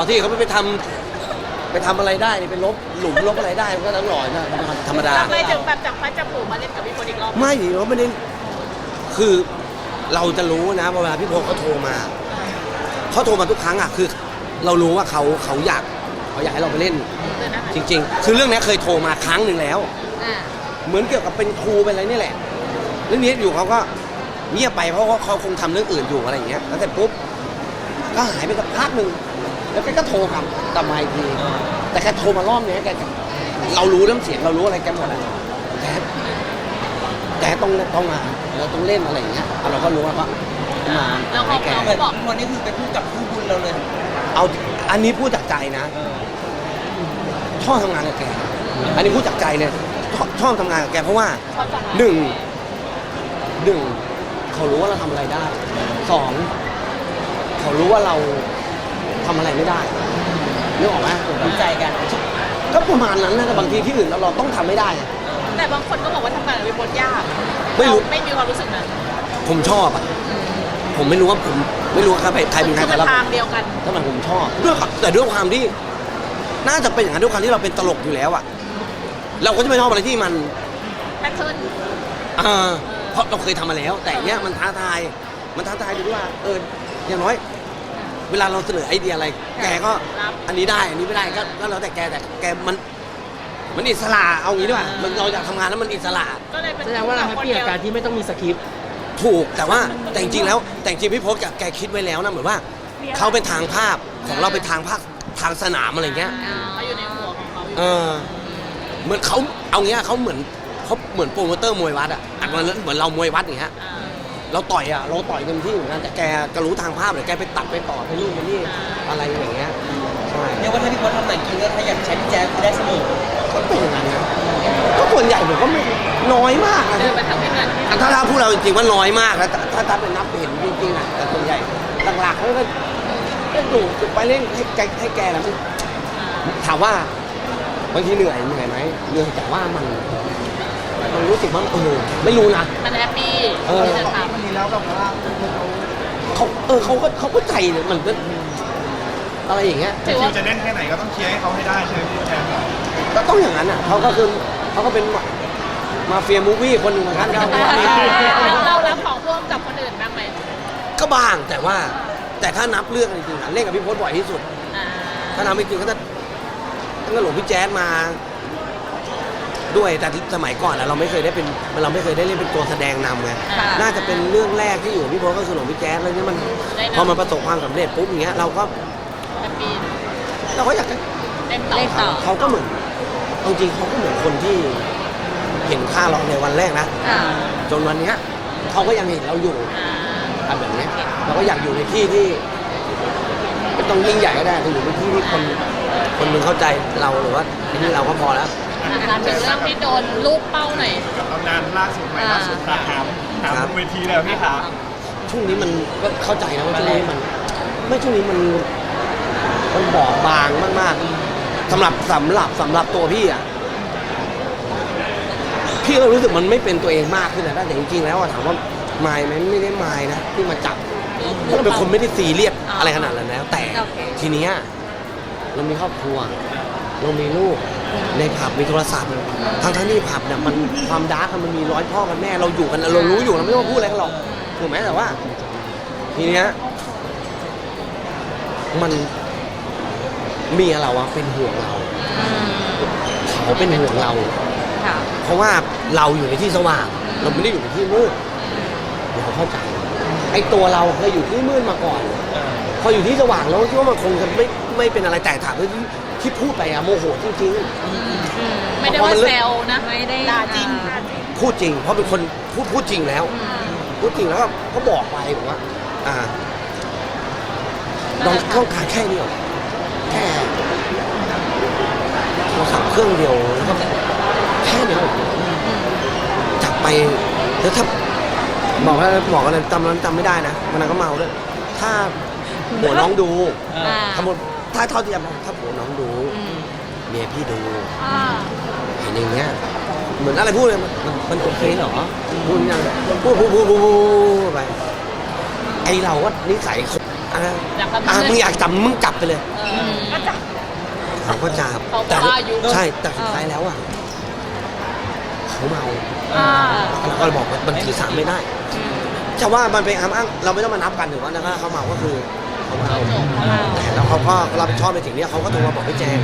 ล่อที่เขาไม่ไปทำไปทำอะไรได้นี่ไปลบหลุมลบอะไรได้มันก็ต้องหล่อนะธรรมดา ทำไมถึงแบบจับพัดจับผูมาเล่นกับพี่พลอีกรอบไม่เราไม่ได้คือเราจะรู้นะเวลาพี่พงศ์เขาโทรมาเขาโทรมาทุกครั้งอะคือ เรารู้ว่าเขาเขาอยากเขาอยากให้เราไปเล่น เลยนะคะจริง ๆ คือเรื่องนี้เคยโทรมาครั้งหนึ่งแล้ว อ่าเหมือนเกี่ยวกับเป็นครูเป็นอะไรนี่แหละ เรื่องนี้อยู่เขาก็เงียบไปเพราะว่าเขาคงทำเรื่องอื่นอยู่อะไรอย่างเงี้ย แล้วเสร็จปุ๊บก็หายไปสักพักหนึ่ง แล้วแกก็โทรกลับกลับมาอีกทีแต่แกโทรมารอบเนี้ยแกเรารู้น้ำเสียงเรารู้อะไรแกหมดอะแกแกต้องต้องมาเราต้องเล่นอะไรอย่างเงี้ยเราก็รู้แล้วก็มาแล้วเขาให้แกเขาบอกคนนี้คือเป็นผู้กับผู้บุญเราเลยเอาอันนี้พูดจากใจนะ ชอบทำงานกับแก อันนี้พูดจากใจเลยชอบชอบทำงานกับแกเพราะว่าเขาจะหนึ่งหนึ่งเขารู้ว่าเราทำอะไรได้สองเขารู้ว่าเราทำอะไรไม่ได้นึกออกไหมรู้ใจกัน ก็ประมาณนั้นนะแต่บางทีที่อื่นเราเราต้องทำไม่ได้อะ แต่บางคนก็บอกว่าทำงานกับพี่พลยากไม่รู้เาไม่มีความรู้สึกนั้นผมชอบอะผมไม่รู้ว่าผมไม่รู้ว่าใครใครเป็นใครคือแต่มันละทางเดียวกัน ทำไมผมชอบด้วยความแต่ด้วยความที่ น่าจะเป็นอย่างนั้นด้วยความที่เราเป็นตลกอยู่แล้วอะ เราก็จะไม่ชอบอะไรที่มัน แพทเทิร์นอ่าเพราะเราเคยทำมาแล้ว แต่เนี้ยมันท้าทาย มันท้าทายดูว่าเอออย่างน้อย เวลาเราเสนอไอเดียอะไร แกก็อันนี้ได้อันนี้ไม่ได้ก็ก็แล้วแต่แกแต่แกมัน มันอิสระเอางี้ดีกว่ามันเราอยากทำงานแล้วมันอิสระ ก็เลยเป็นแสดงว่าเราแฮปปี้กับการที่ไม่ต้องมีสคริปต์ถูกแต่ว่าแต่จริงๆแล้วแต่จริงๆพี่พศกับแกคิดไว้แล้วนะเหมือนว่าเขาเป็นทางภาพของเราเป็นทางภาคทางสนามอะไรเงี้ยอ่าเขาอยู่ในหัวของเขาเออเหมือนเขาเอางี้เขาเหมือนเขาเหมือนโปรโมเตอร์มวยวัดอะอะเหมือนเหมือนเรามวยวัดอย่างเงี้ย อ่า เราต่อยอะเราต่อยเต็มที่เหมือนกันแต่แกก็รู้ทางภาพเลยแกไปตัดไปต่อไปนู่นไปนี่อะไรอย่างเงี้ยใช่เรียกว่าถ้าพี่พลทำหนังจริงก็ถ้าอยากใช้พี่แจ๊คคือได้เสมอก็เป็นอย่างนั้นนะก็ส่วนใหญ่ผมก็ไม่น้อยมากนะเดินไปทางที่นั่นอะถ้าถ้าพูดเราจริงๆว่าน้อยมากนะถ้าถ้าเป็นนับเห็นจริงๆอะแต่ส่วนใหญ่หลักๆเขาก็ก็อยู่ไปเล่นให้แกให้แกแล้วมันถามว่าบางทีเหนื่อยเหนื่อยไหมเหนื่อยแต่ว่ามัน มันรู้สึกว่าเออไม่รู้นะ มันแฮปปี้เออ ที่จะทวันนี้แล้วแบบว่าเขาเออเขาก็เขาก็ใจเนี่ยมันก็อะไรอย่างเงี้ยำถือคิว่า วจะเล่นแค่ไหนก็ต้องเคลียร์ให้เขาให้ได้ใช่ไหมพี่แจ๊คก็ต้องอย่างนั้นอะเขาก็คือเขาก็เป็นมามาเฟียมูฟวี่คนหนึ่งเหมือนกันครับ เรารับของพวกกับคนอื่นบ้างไหมก็บ้างแต่ว่าแต่ถ้านับเรื่องจริงๆอะเล่นกับพี่พศบ่อยที่สุด อ่าถ้านับจริงๆก็จะตั้งแต่หลวงพี่แจ๊ดมา ด้วย แต่ที่สมัยก่อนอะเราไม่เคยได้เป็นเราไม่เคยได้เล่นเป็นตัวแสดงนำไงอ่าน่าจะเป็นเรื่องแรกที่อยู่กับพี่พศก็คือหลวงพี่แจ๊ดแล้วเนี่ยมัน ได้นำพอมันประสบความสำเร็จปุ๊บอย่างเงี้ยเราก็แฮปปี้เราก็อยากจะ เล่นต่อ เล่นต่อ เขาก็เหมือนเอาจริงเขาก็เหมือนคนที่เห็นค่าเราในวันแรกนะอ่าจนวันเนี้ยเขาก็ยังเห็นเราอยู่อ่า ทำแบบเนี้ยเราก็อยากอยู่ในที่ที่ไม่ต้องยิ่งใหญ่ก็ได้แต่อยู่ในที่ที่คนคนหนึ่งเข้าใจเราหรือว่าที่นี่เราก็พอแล้ว ถามถึงเรื่องที่โดนลูกเป้าหน่อย กับตำนานล่าสุดใหม่ล่าสุดถามถามบนเวทีเลยพี่ถาม ช่วงนี้มันก็เข้าใจนะว่าช่วงนี้มัน ไม่ช่วงนี้มันมันบอบบางมากๆสำหรับสำหรับสำหรับตัวพี่อะพี่ก็รู้สึกมันไม่เป็นตัวเองมากขึ้นนะแต่จริงๆแล้วอะถามว่ามายไหมไม่ได้มายนะที่มาจับเพราะเราเป็นคนไม่ได้ซีเรียสอะไรขนาดนั้นแล้ว แต่โอเค ทีเนี้ยเรามีครอบครัว เรามีลูก ในผับมีโทรศัพท์ทั้งทั้งๆที่ผับเนี่ยมันความดาร์กอะมันมีร้อยพ่อกันแม่เราอยู่กันเรารู้อยู่เราไม่ต้องพูดอะไรกันหรอกถูกไหมแต่ว่า ทีเนี้ยมันเมียเราอะเป็นห่วงเราเขาเป็นห่วงเราค่ะเพราะว่าเราอยู่ในที่สว่าง เราไม่ได้อยู่ในที่มืดเราเข้าใจไอ้ตัวเราเคยอยู่ที่มืดมาก่อน พออยู่ที่สว่างแล้วคิดว่ามันคงจะไม่ไม่เป็นอะไรแต่ถามว่า ที่ที่พูดไปอะโมโหจริง ไม่ได้ว่าเซลนะไม่ได้ด่าจริง ๆ พูดจริง เพราะเป็นคนพูดพูดจริงแล้ว พูดจริงแล้วก็ก็บอกไปผมว่า อ่าต้องต้องการแค่นี้หรอแค่โทรศัพท์เครื่องเดียวแล้วก็แค่นี้หรอจับไปแล้วถ้าบอกว่าบอกอะไรจำนั้นจำไม่ได้นะวันนั้นก็เมาด้วยถ้าหัวน้องดู อ่าทั้งหมด ถ้าเท่าที่จำถ้าหัวน้องดู เมียพี่ดูอ่าเห็นอย่างเงี้ยเหมือนอะไรพูดเลยมันมันมันโอเคเหรอพูดอย่างพูดพูดพูดพูดพูดไปไอเราก็นิสัยคนอะอยากทำอะเพื่อนมึงอยากจับมึงจับไปเลยเออเขาก็จับเขาแต่ว่าอายุใช่แต่สุดท้ายแล้วอะเขาเมาอ่าเราก็เลยบอกว่ามันถือสามไม่ได้ จะว่ามันเป็นอ้างอ้างเราไม่ต้องมานับกันถือว่านะถ้าเขาเมาก็คือ เขาเมาแต่แล้วเขาก็รับผิดชอบในสิ่งเนี้ยเขาก็โทรมาบอกพี่แจง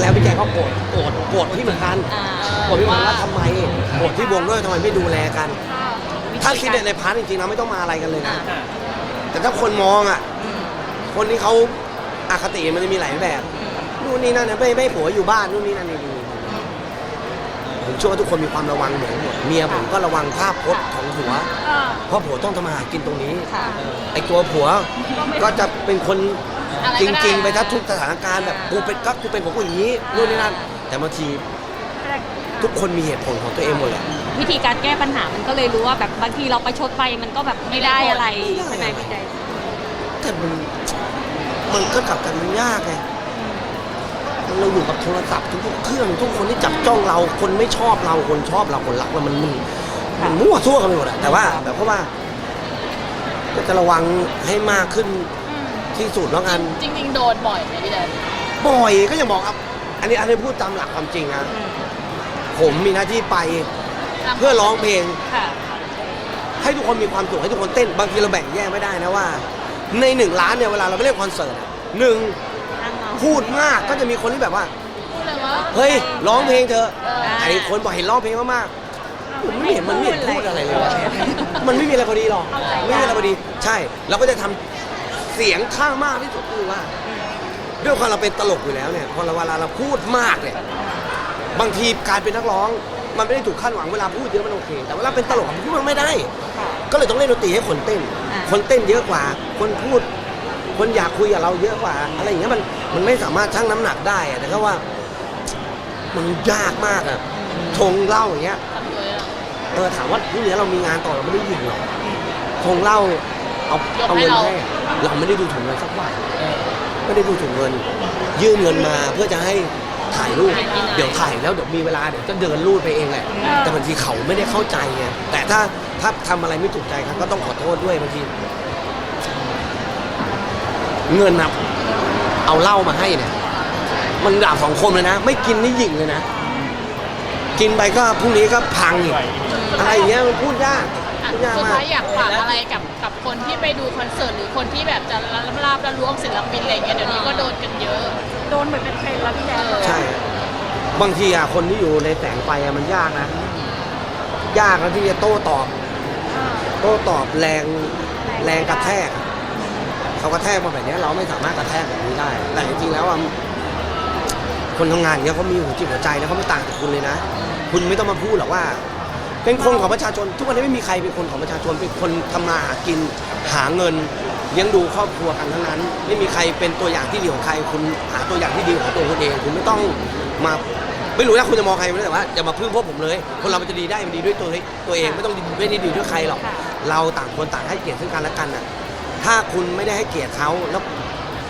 แล้วพี่แจงก็โกรธโกรธโกรธพี่เหมือนกันอ่าโกรธพี่เหมือนกันว่าทำไมโกรธที่วงด้วยทำไมไม่ดูแลกัน ถ้าคิดในพาร์ทจริงๆนะไม่ต้องมาอะไรกันเลยนะ แต่ถ้าคนมองอะ คนที่เขาอาคติมันจะมีหลายแบบนู่นนี่นั่นนะไม่ไม่ผัวอยู่บ้านนู่นนี่นั่นนี่นี่ ผมเชื่อว่าทุกคนมีความระวังเหมือนหมดเมียผมก็ระวังภาพพจน์ของผัวเพราะผัวต้องทำมาหากินตรงนี้ค่ะ ไอ้ตัวผัวก็จะเป็นคนอะไรจก็ได้ ริง ๆ ไปถ้าทุกสถานการณ์แบบกูเป็นก็กูเป็นของกูอย่างนี้นู่นนี่นั่นแต่บางทีทุกคนมีเหตุผลของตัวเองหมดแหละ วิธีการแก้ปัญหามันก็เลยรู้ว่าแบบบางทีเราประชดไปมันก็แบบไม่ได้อะไรไม่ได้ ใช่ไหมพี่ใจแต่มันมันก็กลับกันมันยากไง เราอยู่กับโทรศัพท์ทุกๆเครื่องทุกคนที่จับจ้องเราคนไม่ชอบเราคนชอบเราคนรักเรามันมันมันมั่วซั่วกันไปหมดอะแต่ว่าแบบเพราะว่าก็จะระวังให้มากขึ้นที่สุดแล้วกันจริง ๆ โดนบ่อยไหมพี่แดนบ่อยก็ยังบอกครับ อันนี้อันนี้พูดตามหลักความจริงนะผมมีหน้าที่ไปเพื่อร้องเพลง ค่ะ ให้ทุกคนมีความสุขให้ทุกคนเต้นบางทีเราแบ่งแยกไม่ได้นะว่า ในหนึ่งล้านเนี่ยเวลาเราไปเล่นคอนเสิร์ตอะหนึ่งนั่งเมา พูดมากก็จะมีคนที่แบบว่า พูดเลยว่า เฮ้ยร้องเพลงเธอะเออ ไอ้คนบอกเห็นร้องเพลงมากๆผมไม่เห็นมันไม่เห็นพูดอะไรเลยวะมันไม่มีอะไรพอดีหรอกไม่มีอะไรพอดี ใช่เราก็จะทำเสียงข้างมากที่สุดคือว่าด้วยความเราเป็นตลกอยู่แล้วเนี่ยพอเราเวลาเราพูดมากเนี่ย บางทีการเป็นนักร้อง มันไม่ได้ถูกคาดหวังเวลาพูดเยอะมันโอเค แต่เวลาเป็นตลกพูดมันไม่ได้ ก็เลยต้องเล่นดนตรีให้คนเต้นอ่าคนเต้นเยอะกว่า คนพูด คนอยากคุยกับเราเยอะกว่า อะไรอย่างเงี้ยมันมันไม่สามารถชั่งน้ำหนักได้อะแต่ก็ว่า มันยากมากอะชงเหล้าอย่างเงี้ย ทำเลยอะ เออถามว่าพรุ่งนี้เรามีงานต่อเราไม่ได้ยินหรอกชงเหล้าเอาเอาเงินให้อะเราไม่ได้ดูถุงเงินสักบาทไม่ได้ดูถุงเงิน ยื่นเงินมาเพื่อจะให้ถ่ายรูปเดี๋ยวถ่ายแล้วเดี๋ยวมีเวลาเดี๋ยวจะเดินรูดไปเองแหละแต่บางทีเขาไม่ได้เข้าใจไงแต่ถ้าถ้าทำอะไรไม่ถูกใจครับก็ต้องขอโทษด้วยบางที เงินนะเอาเหล้ามาให้เนี่ยมันด่าสองคมเลยนะ ไม่กินนี่หยิ่งเลยนะ กินไปก็พรุ่งนี้ก็พังอีกอะไรอย่างเงี้ยมันพูดยากอะพูดยากสุดมากท้ายอยากฝากอะไรกับกับคนที่ไปดูคอนเสิร์ตหรือคนที่แบบจะรับลาบละล้วงศิลปินอะไรอย่างเงี้ยเดี๋ยวนี้ก็โดนกันเยอะ โดนเหมือนเป็นเทรนด์แล้วพี่แดนใช่ บางทีอะคนที่อยู่ในแสงไฟอะมันยากนะ ยากนะที่จะโต้ตอบ โต้ตอบแรงแรงกระแทกอะ เขากระแทกมาแบบเนี้ยเราไม่สามารถกระแทกแบบนี้ได้ แต่จริงๆแล้วอะคนทำงานอย่างเงี้ยเขามีหัวจิตหัวใจนะเขาไม่ต่างจากคุณเลยนะ คุณไม่ต้องมาพูดหรอกว่า เป็นคนของประชาชน ทุกวันนี้ไม่มีใครเป็นคนของประชาชนเป็นคนทำมาหากินหาเงินเลี้ยงดูครอบครัวกันทั้งนั้น ไม่มีใครเป็นตัวอย่างที่ดีของใคร คุณหาตัวอย่างที่ดีของตัวคุณเอง คุณไม่ต้องมาไม่รู้นะคุณจะมองใครไม่ได้แต่ว่าอย่ามาพึ่งพวกผมเลย คนเรามันจะดีได้มันดีด้วยตัวตัวเองไม่ต้องดีไม่ได้ดีด้วยใครหรอกเราต่างคนต่างให้เกียรติซึ่งกันและกันน่ะ ถ้าคุณไม่ได้ให้เกียรติเขาแล้ว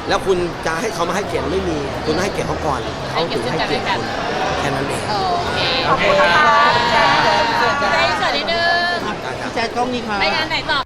แล้วคุณจะให้เขามาให้เกียรติไม่มี คุณให้เกียรติเขาก่อนเขาถึงให้เกียรติคุณแค่นั้นเองโอเคโอเคค่ะได้สวัสดีนึงได้ครับพี่แจ๊ดกล้องนี้ค่ะไปงานไหนต่อ